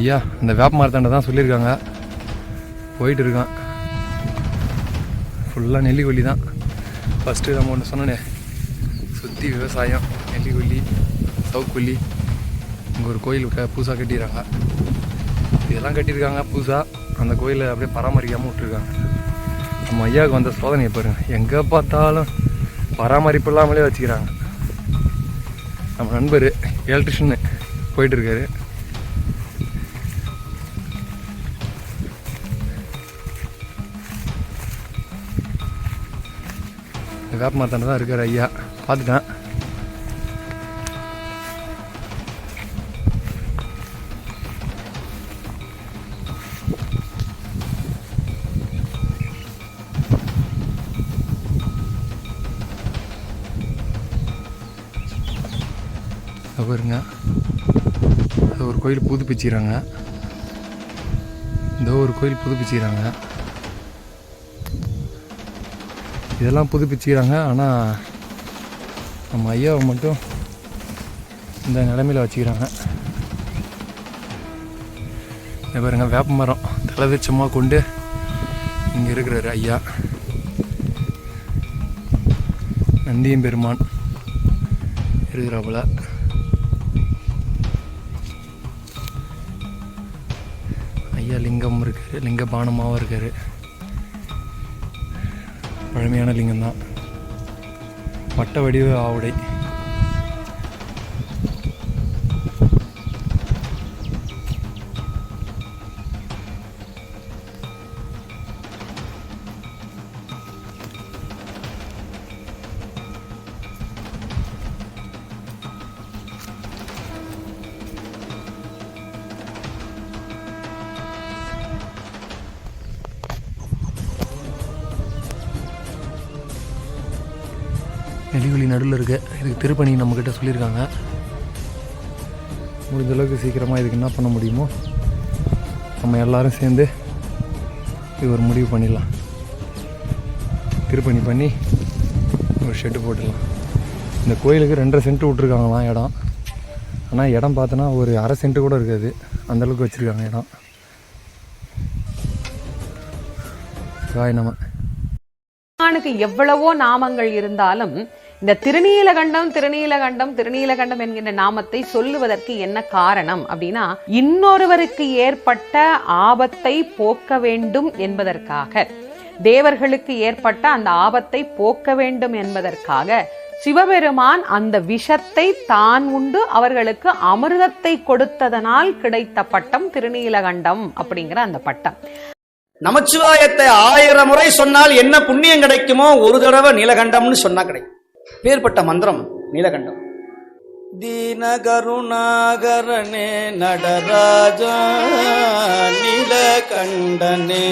ஐயா இந்த வேப்ப மரத்தாண்ட தான் சொல்லியிருக்காங்க. போயிட்டு இருக்கான் ஃபுல்லாக நெல்லிக்கொல்லி தான். ஃபஸ்ட்டு நம்ம ஒன்று சொன்னனே சுற்றி விவசாயம் நெல்லிக்கொல்லி சவுக்கொல்லி இங்கே ஒரு கோயில் க புதுசாக கட்டிடுறாங்க இதெல்லாம் கட்டியிருக்காங்க புதுசாக அந்த கோயிலை அப்படியே பராமரிக்காமல் விட்டுருக்காங்க. நம்ம ஐயாவுக்கு வந்த சோதனையை பாருங்கள் எங்கே பார்த்தாலும் பராமரிப்பு இல்லாமலே வச்சுக்கிறாங்க. நம்ம நண்பர் எலக்ட்ரிஷியனு போயிட்டு வேப்ப மரத்தாண்ட தான் இருக்கார் ஐயா. பார்த்துட்டேன். அது பாருங்க. அது ஒரு கோயில் புதுப்பிச்சுக்கிறாங்க. இந்த ஒரு கோயில் புதுப்பிச்சுக்கிறாங்க. இதெல்லாம் புதுப்பிச்சுக்கிறாங்க. ஆனால் நம்ம ஐயாவை மட்டும் இந்த நிலைமையில் வச்சுக்கிறாங்க. இங்க பாருங்க வேப்ப மரம். தலைவச்சமாக கொண்டு இங்கே இருக்கிறாரு ஐயா. நந்தியம் பெருமான் இருக்கிறாப்புல. ஐயா லிங்கம் இருக்காரு லிங்க பானமாகவும் இருக்காரு. பழமையான லிங்கம் தான் வட்ட நெடுவெளி நடுவில் இருக்குது இதுக்கு திருப்பணி நம்மக்கிட்ட சொல்லியிருக்காங்க. முடிஞ்சளவுக்கு சீக்கிரமாக இதுக்கு என்ன பண்ண முடியுமோ நம்ம எல்லோரும் சேர்ந்து இது ஒரு முடிவு பண்ணிடலாம். திருப்பணி பண்ணி ஒரு ஷெட்டு போட்டுடலாம். இந்த கோயிலுக்கு ரெண்டரை சென்ட் விட்ருக்காங்களாம் இடம். ஆனால் இடம் பார்த்தோன்னா ஒரு அரை சென்ட் கூட இருக்காது. அந்தளவுக்கு வச்சுருக்காங்க இடம். காய் நம்ம. பெருமானுக்கு எவ்வளவோ நாமங்கள் இருந்தாலும் இந்த திருநீலகண்டம் திருநீலகண்டம் திருநீலகண்டம் என்கின்ற நாமத்தை சொல்லுவதற்கு என்ன காரணம் அப்படின்னா இன்னொருவருக்கு ஏற்பட்ட ஆபத்தை போக்க வேண்டும் என்பதற்காக. தேவர்களுக்கு ஏற்பட்ட அந்த ஆபத்தை போக்க வேண்டும் என்பதற்காக சிவபெருமான் அந்த விஷத்தை தான் உண்டு அவர்களுக்கு அமிர்தத்தை கொடுத்ததனால் கிடைத்த பட்டம் திருநீலகண்டம் அப்படிங்கிற அந்த பட்டம். நமச்சிவாயத்தை ஆயிரம் முறை சொன்னால் என்ன புண்ணியம் கிடைக்குமோ ஒரு தடவை நீலகண்டம்னு சொன்னா கிடைக்கும். பேர்பட்ட மந்திரம் நீலகண்டம். தினகருணாகருணே நடராஜா நீலகண்டனே.